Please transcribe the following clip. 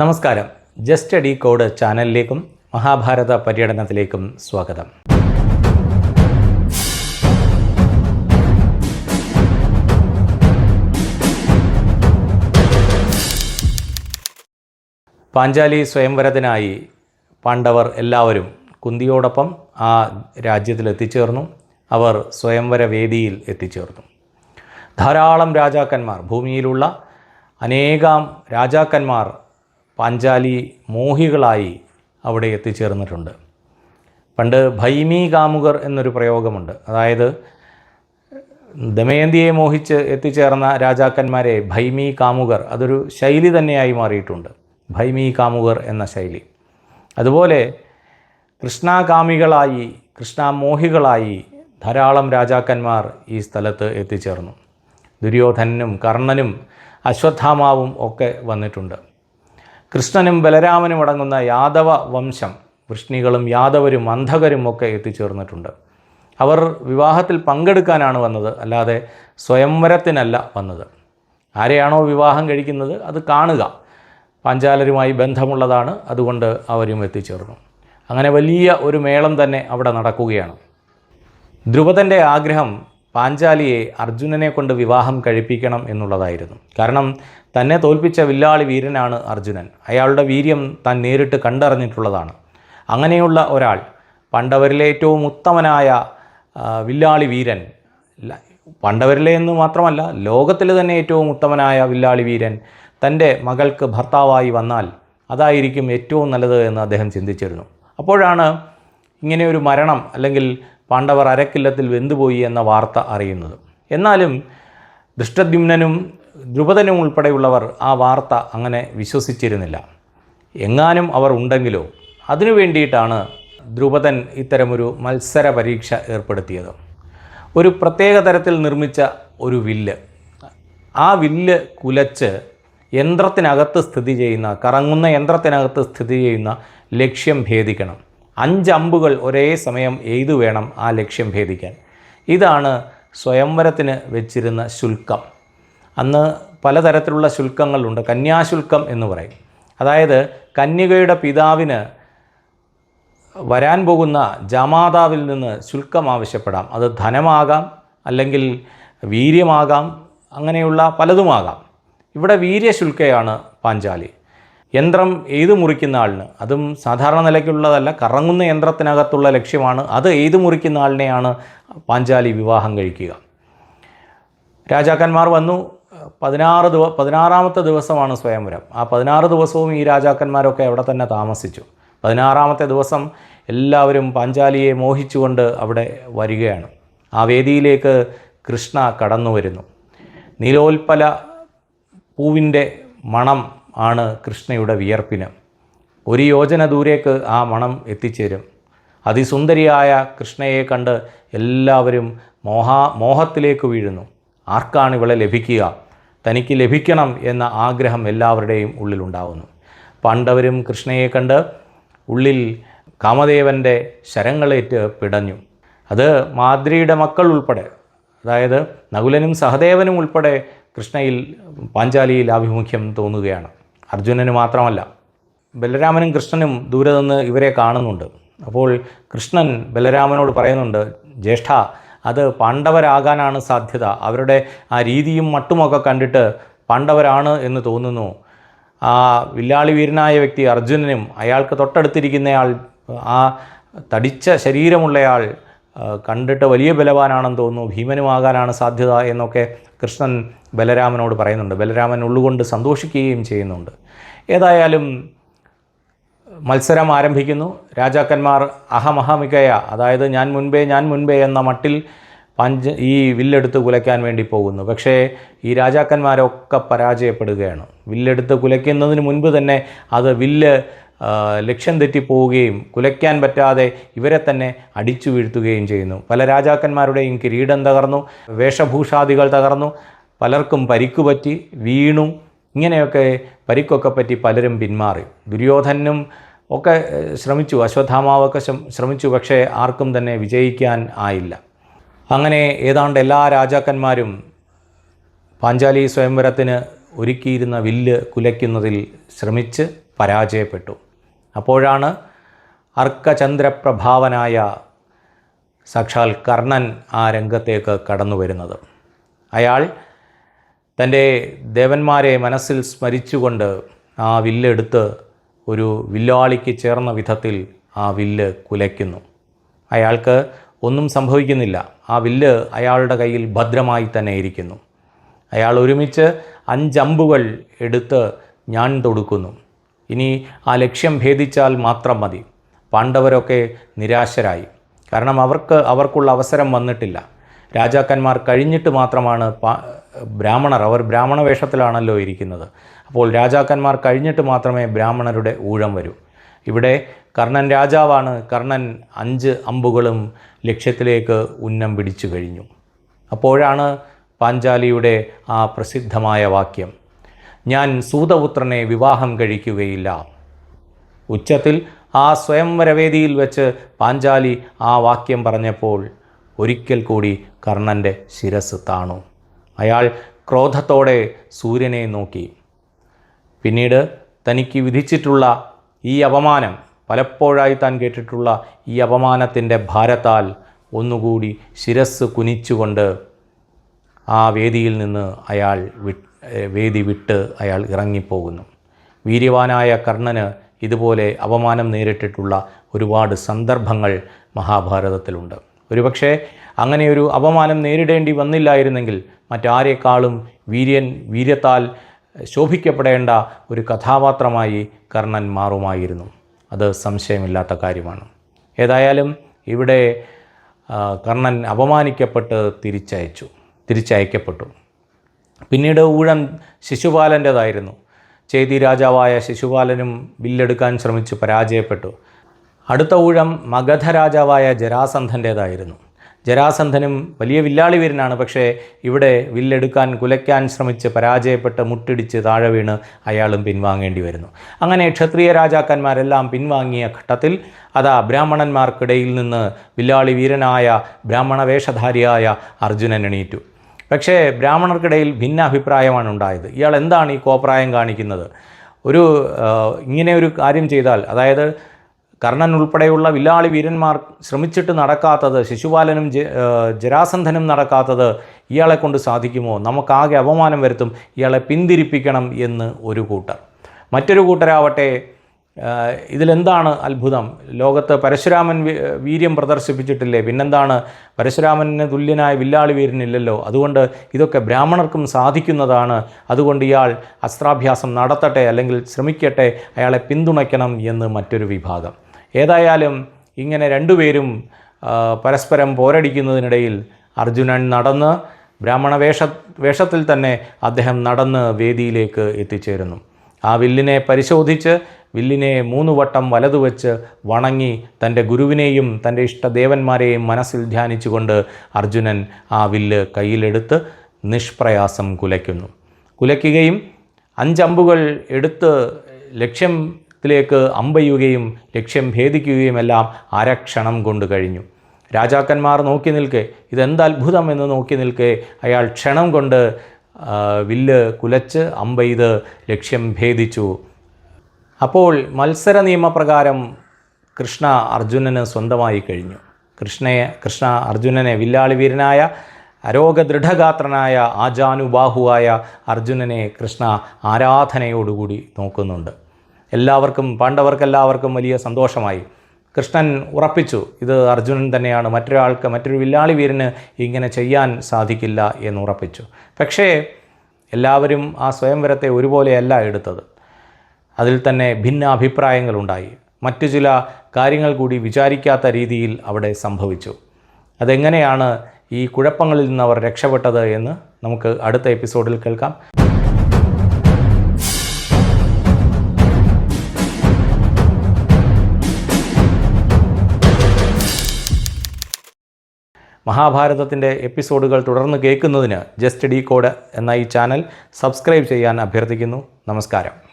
നമസ്കാരം. Just D Code ചാനലിലേക്കും മഹാഭാരത പര്യടനത്തിലേക്കും സ്വാഗതം. പാഞ്ചാലി സ്വയംവരത്തിനായി പാണ്ഡവർ എല്ലാവരും കുന്തിയോടൊപ്പം ആ രാജ്യത്തിൽ എത്തിച്ചേർന്നു. അവർ സ്വയംവര വേദിയിൽ എത്തിച്ചേർന്നു. ധാരാളം രാജാക്കന്മാർ ഭൂമിയിലുള്ള അനേകം രാജാക്കന്മാർ പാഞ്ചാലി മോഹികളായി അവിടെ എത്തിച്ചേർന്നിട്ടുണ്ട്. പണ്ട് ഭൈമി കാമുകർ എന്നൊരു പ്രയോഗമുണ്ട്. അതായത് ദമയന്തിയെ മോഹിച്ച് എത്തിച്ചേർന്ന രാജാക്കന്മാരെ ഭൈമി കാമുകർ അതൊരു ശൈലി തന്നെയായി മാറിയിട്ടുണ്ട്. ഭൈമി കാമുകർ എന്ന ശൈലി. അതുപോലെ കൃഷ്ണാകാമികളായി കൃഷ്ണമോഹികളായി ധാരാളം രാജാക്കന്മാർ ഈ സ്ഥലത്ത് എത്തിച്ചേർന്നു. ദുര്യോധനനും കർണനും അശ്വത്ഥാമാവും ഒക്കെ വന്നിട്ടുണ്ട്. കൃഷ്ണനും ബലരാമനും അടങ്ങുന്ന യാദവ വംശം വൃഷ്ണികളും യാദവരും അന്ധകരും ഒക്കെ എത്തിച്ചേർന്നിട്ടുണ്ട്. അവർ വിവാഹത്തിൽ പങ്കെടുക്കാനാണ് വന്നത് അല്ലാതെ സ്വയംവരത്തിനല്ല വന്നത്. ആരെയാണോ വിവാഹം കഴിക്കുന്നത് അത് കാണുക. പാഞ്ചാലരുമായി ബന്ധമുള്ളതാണ് അതുകൊണ്ട് അവരും എത്തിച്ചേർന്നു. അങ്ങനെ വലിയ ഒരു മേളം തന്നെ അവിടെ നടക്കുകയാണ്. ധ്രുപദന്റെ ആഗ്രഹം പാഞ്ചാലിയെ അർജുനനെ കൊണ്ട് വിവാഹം കഴിപ്പിക്കണം എന്നുള്ളതായിരുന്നു. കാരണം തന്നെ തോൽപ്പിച്ച വില്ലാളി വീരനാണ് അർജുനൻ. അയാളുടെ വീര്യം താൻ നേരിട്ട് കണ്ടറിഞ്ഞിട്ടുള്ളതാണ്. അങ്ങനെയുള്ള ഒരാൾ പണ്ടവരിലെ ഏറ്റവും ഉത്തമനായ വില്ലാളി വീരൻ പണ്ടവരിലെ എന്ന് മാത്രമല്ല ലോകത്തിൽ തന്നെ ഏറ്റവും ഉത്തമനായ വില്ലാളി വീരൻ തന്റെ മകൾക്ക് ഭർത്താവായി വന്നാൽ അതായിരിക്കും ഏറ്റവും നല്ലത് എന്ന് അദ്ദേഹം ചിന്തിച്ചിരുന്നു. അപ്പോഴാണ് ഇങ്ങനെ ഒരു മരണം അല്ലെങ്കിൽ പാണ്ഡവർ അരക്കില്ലത്തിൽ വെന്തുപോയി എന്ന വാർത്ത അറിയുന്നത്. എന്നാലും ദൃഷ്ടദ്യുമ്നും ദ്രുപദനും ഉൾപ്പെടെയുള്ളവർ ആ വാർത്ത അങ്ങനെ വിശ്വസിച്ചിരുന്നില്ല. എങ്ങാനും അവർ ഉണ്ടെങ്കിലോ അതിനു വേണ്ടിയിട്ടാണ് ദ്രുപദൻ ഇത്തരമൊരു മത്സര പരീക്ഷ ഏർപ്പെടുത്തിയത്. ഒരു പ്രത്യേക തരത്തിൽ നിർമ്മിച്ച ഒരു വില്ല്. ആ വില്ല് കുലച്ച് യന്ത്രത്തിനകത്ത് സ്ഥിതി ചെയ്യുന്ന കറങ്ങുന്ന യന്ത്രത്തിനകത്ത് സ്ഥിതി ചെയ്യുന്ന ലക്ഷ്യം ഭേദിക്കണം. അഞ്ച് അമ്പുകൾ ഒരേ സമയം എയ്തു വേണം ആ ലക്ഷ്യം ഭേദിക്കാൻ. ഇതാണ് സ്വയംവരത്തിന് വെച്ചിരുന്ന ശുൽക്കം. അന്ന് പലതരത്തിലുള്ള ശുൽക്കങ്ങളുണ്ട്. കന്യാശുൽക്കം എന്ന് പറയും. അതായത് കന്യകയുടെ പിതാവിന് വരാൻ പോകുന്ന ജാമാതാവിൽ നിന്ന് ശുൽക്കം ആവശ്യപ്പെടാം. അത് ധനമാകാം അല്ലെങ്കിൽ വീര്യമാകാം അങ്ങനെയുള്ള പലതുമാകാം. ഇവിടെ വീര്യശുൽക്കയാണ് പാഞ്ചാലി. യന്ത്രം എയ്ത് മുറിക്കുന്ന ആളിന്. അതും സാധാരണ നിലയ്ക്കുള്ളതല്ല കറങ്ങുന്ന യന്ത്രത്തിനകത്തുള്ള ലക്ഷ്യമാണ് അത് എയ്ത് മുറിക്കുന്ന ആളിനെയാണ് പാഞ്ചാലി വിവാഹം കഴിക്കുക. രാജാക്കന്മാർ വന്നു. പതിനാറ് ദിവ പതിനാറാമത്തെ ദിവസമാണ് സ്വയംവരം. ആ പതിനാറ് ദിവസവും ഈ രാജാക്കന്മാരൊക്കെ അവിടെ തന്നെ താമസിച്ചു. പതിനാറാമത്തെ ദിവസം എല്ലാവരും പാഞ്ചാലിയെ മോഹിച്ചുകൊണ്ട് അവിടെ വരികയാണ്. ആ വേദിയിലേക്ക് കൃഷ്ണ കടന്നു വരുന്നു നീലോൽപ്പല പൂവിന്റെ മണം ആണ് കൃഷ്ണയുടെ വിയർപ്പിന്. ഒരു യോജന ദൂരേക്ക് ആ മണം എത്തിച്ചേരും. അതിസുന്ദരിയായ കൃഷ്ണയെ കണ്ട് എല്ലാവരും മോഹാ മോഹത്തിലേക്ക് വീഴുന്നു. ആർക്കാണ് ഇവളെ ലഭിക്കുക? തനിക്ക് ലഭിക്കണം എന്ന ആഗ്രഹം എല്ലാവരുടെയും ഉള്ളിലുണ്ടാവുന്നു. പാണ്ഡവരും കൃഷ്ണയെ കണ്ട് ഉള്ളിൽ കാമദേവന്റെ ശരങ്ങളേറ്റ് പിടഞ്ഞു. അത് മാദ്രിയുടെ മക്കൾ ഉൾപ്പെടെ അതായത് നകുലനും സഹദേവനും ഉൾപ്പെടെ കൃഷ്ണയിൽ പാഞ്ചാലിയിൽ ആഭിമുഖ്യം തോന്നുകയാണ്. അർജുനന് മാത്രമല്ല ബലരാമനും കൃഷ്ണനും ദൂരെ നിന്ന് ഇവരെ കാണുന്നുണ്ട്. അപ്പോൾ കൃഷ്ണൻ ബലരാമനോട് പറയുന്നുണ്ട് ജ്യേഷ്ഠ അത് പാണ്ഡവരാകാനാണ് സാധ്യത. അവരുടെ ആ രീതിയും മട്ടുമൊക്കെ കണ്ടിട്ട് പാണ്ഡവരാണ് എന്ന് തോന്നുന്നു. ആ വില്ലാളി വീരനായ വ്യക്തി അർജുനനും അയാൾക്ക് തൊട്ടടുത്തിരിക്കുന്നയാൾ ആ തടിച്ച ശരീരമുള്ളയാൾ കണ്ടിട്ട് വലിയ ബലവാനാണെന്ന് തോന്നുന്നു. ഭീമനുമാകാനാണ് സാധ്യത എന്നൊക്കെ കൃഷ്ണൻ ബലരാമനോട് പറയുന്നുണ്ട്. ബലരാമൻ ഉള്ളുകൊണ്ട് സന്തോഷിക്കുകയും ചെയ്യുന്നുണ്ട്. ഏതായാലും മത്സരം ആരംഭിക്കുന്നു. രാജാക്കന്മാർ അഹമഹമികയ. അതായത് ഞാൻ മുൻപേ ഞാൻ മുൻപേ എന്ന മട്ടിൽ പഞ്ച് ഈ വില്ലെടുത്ത് കുലയ്ക്കാൻ വേണ്ടി പോകുന്നു. പക്ഷേ ഈ രാജാക്കന്മാരൊക്കെ പരാജയപ്പെടുകയാണ്. വില്ലെടുത്ത് കുലയ്ക്കുന്നതിന് മുൻപ് തന്നെ അത് വില്ല് ലക്ഷ്യം തെറ്റിപ്പോവുകയും കുലയ്ക്കാൻ പറ്റാതെ ഇവരെ തന്നെ അടിച്ചു വീഴ്ത്തുകയും ചെയ്യുന്നു. പല രാജാക്കന്മാരുടെയും കിരീടം തകർന്നു വേഷഭൂഷാദികൾ തകർന്നു പലർക്കും പരിക്കുപറ്റി വീണു ഇങ്ങനെയൊക്കെ പരിക്കൊക്കെ പറ്റി പലരും പിന്മാറി. ദുര്യോധനും ഒക്കെ ശ്രമിച്ചു. അശ്വത്ഥാമാവൊക്കെ ശ്രമിച്ചു. പക്ഷേ ആർക്കും തന്നെ വിജയിക്കാൻ ആയില്ല. അങ്ങനെ ഏതാണ്ട് എല്ലാ രാജാക്കന്മാരും പാഞ്ചാലി സ്വയംവരത്തിന് ഒരുക്കിയിരുന്ന വില്ല് കുലയ്ക്കുന്നതിൽ ശ്രമിച്ച് പരാജയപ്പെട്ടു. അപ്പോഴാണ് അർക്കചന്ദ്രപ്രഭാവനായ സാക്ഷാൽ കർണൻ ആ രംഗത്തേക്ക് കടന്നു വരുന്നത് അയാൾ തന്റെ ദേവന്മാരെ മനസ്സിൽ സ്മരിച്ചുകൊണ്ട് ആ വില്ലെടുത്ത് ഒരു വില്ലാളിക്ക് ചേർന്ന വിധത്തിൽ ആ വില്ല് കുലയ്ക്കുന്നു. അയാൾക്ക് ഒന്നും സംഭവിക്കുന്നില്ല. ആ വില്ല് അയാളുടെ കയ്യിൽ ഭദ്രമായി തന്നെ ഇരിക്കുന്നു. അയാൾ ഒരുമിച്ച് അഞ്ചമ്പുകൾ എടുത്ത് ഞാൻ തൊടുക്കുന്നു. ഇനി ആ ലക്ഷ്യം ഭേദിച്ചാൽ മാത്രം മതി. പാണ്ഡവരൊക്കെ നിരാശരായി. കാരണം അവർക്ക് അവർക്കുള്ള അവസരം വന്നിട്ടില്ല. രാജാക്കന്മാർ കഴിഞ്ഞിട്ട് മാത്രമാണ് ബ്രാഹ്മണർ അവർ ബ്രാഹ്മണ വേഷത്തിലാണല്ലോ ഇരിക്കുന്നത്. അപ്പോൾ രാജാക്കന്മാർ കഴിഞ്ഞിട്ട് മാത്രമേ ബ്രാഹ്മണരുടെ ഊഴം വരൂ. ഇവിടെ കർണൻ രാജാവാണ്. കർണൻ അഞ്ച് അമ്പുകളും ലക്ഷ്യത്തിലേക്ക് ഉന്നം പിടിച്ചു കഴിഞ്ഞു. അപ്പോഴാണ് പാഞ്ചാലിയുടെ ആ പ്രസിദ്ധമായ വാക്യം ഞാൻ സൂതപുത്രനെ വിവാഹം കഴിക്കുകയില്ല. ഉച്ചത്തിൽ ആ സ്വയംവരവേദിയിൽ വെച്ച് പാഞ്ചാലി ആ വാക്യം പറഞ്ഞപ്പോൾ ഒരിക്കൽ കൂടി കർണന്റെ ശിരസ് താണു. അയാൾ ക്രോധത്തോടെ സൂര്യനെ നോക്കി. പിന്നീട് തനിക്ക് വിധിച്ചിട്ടുള്ള ഈ അപമാനം പലപ്പോഴായി താൻ കേട്ടിട്ടുള്ള ഈ അപമാനത്തിന്റെ ഭാരത്താൽ ഒന്നുകൂടി ശിരസ് കുനിച്ചുകൊണ്ട് ആ വേദിയിൽ നിന്ന് അയാൾ വേദി വിട്ട് അയാൾ ഇറങ്ങിപ്പോകുന്നു. വീര്യവാനായ കർണന് ഇതുപോലെ അപമാനം നേരിട്ടിട്ടുള്ള ഒരുപാട് സന്ദർഭങ്ങൾ മഹാഭാരതത്തിലുണ്ട്. ഒരുപക്ഷെ അങ്ങനെയൊരു അപമാനം നേരിടേണ്ടി വന്നില്ലായിരുന്നെങ്കിൽ മറ്റാരേക്കാളും വീര്യൻ വീര്യത്താൽ ശോഭിക്കപ്പെടേണ്ട ഒരു കഥാപാത്രമായി കർണൻ മാറുമായിരുന്നു. അത് സംശയമില്ലാത്ത കാര്യമാണ്. ഏതായാലും ഇവിടെ കർണൻ അപമാനിക്കപ്പെട്ട് തിരിച്ചയച്ചു തിരിച്ചയക്കപ്പെട്ടു. പിന്നീട് ഊഴം ശിശുപാലന്റേതായിരുന്നു. ചേതി രാജാവായ ശിശുപാലനും ബില്ലെടുക്കാൻ ശ്രമിച്ചു പരാജയപ്പെട്ടു. അടുത്ത ഊഴം മഗധ രാജാവായ ജരാസന്ധന്റേതായിരുന്നു. ജരാസന്ധനും വലിയ വില്ലാളി വീരനാണ്. പക്ഷേ ഇവിടെ വില്ലെടുക്കാൻ കുലയ്ക്കാൻ ശ്രമിച്ച് പരാജയപ്പെട്ട് മുട്ടിടിച്ച് താഴെ വീണ് അയാളും പിൻവാങ്ങേണ്ടി വരുന്നു. അങ്ങനെ ക്ഷത്രിയ രാജാക്കന്മാരെല്ലാം പിൻവാങ്ങിയ ഘട്ടത്തിൽ അതാ ബ്രാഹ്മണന്മാർക്കിടയിൽ നിന്ന് വില്ലാളി വീരനായ ബ്രാഹ്മണ വേഷധാരിയായ അർജുനൻ എണീറ്റു. പക്ഷേ ബ്രാഹ്മണർക്കിടയിൽ ഭിന്ന അഭിപ്രായമാണ് ഉണ്ടായത്. ഇയാൾ എന്താണ് ഈ കോപ്രായം കാണിക്കുന്നത്? ഒരു ഇങ്ങനെ ഒരു കാര്യം ചെയ്താൽ അതായത് കർണൻ ഉൾപ്പെടെയുള്ള വില്ലാളി വീരന്മാർ ശ്രമിച്ചിട്ട് നടക്കാത്തത് ശിശുപാലനും ജരാസന്ധനും നടക്കാത്തത് ഇയാളെ കൊണ്ട് സാധിക്കുമോ? നമുക്കാകെ അപമാനം വരുത്തും ഇയാളെ പിന്തിരിപ്പിക്കണം എന്ന് ഒരു കൂട്ടർ. മറ്റൊരു കൂട്ടരാവട്ടെ ഇതിലെന്താണ് അത്ഭുതം? ലോകത്ത് പരശുരാമൻ വീര്യം പ്രദർശിപ്പിച്ചിട്ടില്ലേ? പിന്നെന്താണ്? പരശുരാമന് തുല്യനായ വില്ലാളി വീരനില്ലല്ലോ. അതുകൊണ്ട് ഇതൊക്കെ ബ്രാഹ്മണർക്കും സാധിക്കുന്നതാണ്. അതുകൊണ്ട് ഇയാൾ അസ്ത്രാഭ്യാസം നടത്തട്ടെ അല്ലെങ്കിൽ ശ്രമിക്കട്ടെ അയാളെ പിന്തുണയ്ക്കണം എന്ന് മറ്റൊരു വിഭാഗം. ഏതായാലും ഇങ്ങനെ രണ്ടുപേരും പരസ്പരം പോരടിക്കുന്നതിനിടയിൽ അർജുനൻ നടന്ന് ബ്രാഹ്മണ വേഷ വേഷത്തിൽ തന്നെ അദ്ദേഹം നടന്ന് വേദിയിലേക്ക് എത്തിച്ചേരുന്നു. ആ വില്ലിനെ പരിശോധിച്ച് വില്ലിനെ മൂന്ന് വട്ടം വലതുവെച്ച് വണങ്ങി തന്റെ ഗുരുവിനെയും തന്റെ ഇഷ്ടദേവന്മാരെയും മനസ്സിൽ ധ്യാനിച്ചുകൊണ്ട് അർജുനൻ ആ വില്ല് കയ്യിലെടുത്ത് നിഷ്പ്രയാസം കുലയ്ക്കുന്നു. കുലയ്ക്കുകയും അഞ്ചമ്പുകൾ എടുത്ത് ലക്ഷ്യത്തിലേക്ക് അമ്പയുകയും ലക്ഷ്യം ഭേദിക്കുകയും എല്ലാം അരക്ഷണം കൊണ്ട് കഴിഞ്ഞു. രാജാക്കന്മാർ നോക്കി നിൽക്കെ ഇതെന്ത് അത്ഭുതം എന്ന് നോക്കി നിൽക്കെ അയാൾ ക്ഷണം കൊണ്ട് വില്ല് കുലച്ച് അമ്പെയ്ത് ലക്ഷ്യം ഭേദിച്ചു. അപ്പോൾ മത്സര നിയമപ്രകാരം കൃഷ്ണ അർജുനന് സ്വന്തമായി കഴിഞ്ഞു. കൃഷ്ണയെ കൃഷ്ണ അർജുനനെ വില്ലാളി വീരനായ അരോഗദൃഢഗാത്രനായ ആജാനുബാഹുവായ അർജുനനെ കൃഷ്ണ ആരാധനയോടുകൂടി നോക്കുന്നുണ്ട്. എല്ലാവർക്കും പാണ്ഡവർക്കെല്ലാവർക്കും വലിയ സന്തോഷമായി. കൃഷ്ണൻ ഉറപ്പിച്ചു ഇത് അർജുനൻ തന്നെയാണ് മറ്റൊരാൾക്ക് മറ്റൊരു വില്ലാളി വീരന് ഇങ്ങനെ ചെയ്യാൻ സാധിക്കില്ല എന്ന് ഉറപ്പിച്ചു. പക്ഷേ എല്ലാവരും ആ സ്വയംവരത്തെ ഒരുപോലെയല്ല എടുത്തത്. അതിൽ തന്നെ ഭിന്ന അഭിപ്രായങ്ങളുണ്ടായി. മറ്റു ചില കാര്യങ്ങൾ കൂടി വിചാരിക്കാത്ത രീതിയിൽ അവിടെ സംഭവിച്ചു. അതെങ്ങനെയാണ് ഈ കുഴപ്പങ്ങളിൽ നിന്ന് അവർ രക്ഷപ്പെട്ടത് എന്ന് നമുക്ക് അടുത്ത എപ്പിസോഡിൽ കേൾക്കാം. മഹാഭാരതത്തിന്റെ എപ്പിസോഡുകൾ തുടർന്ന് കേൾക്കുന്നതിന് ജസ്റ്റ് ഡി കോഡ് എന്ന ഈ ചാനൽ സബ്സ്ക്രൈബ് ചെയ്യാൻ അഭ്യർത്ഥിക്കുന്നു. നമസ്കാരം.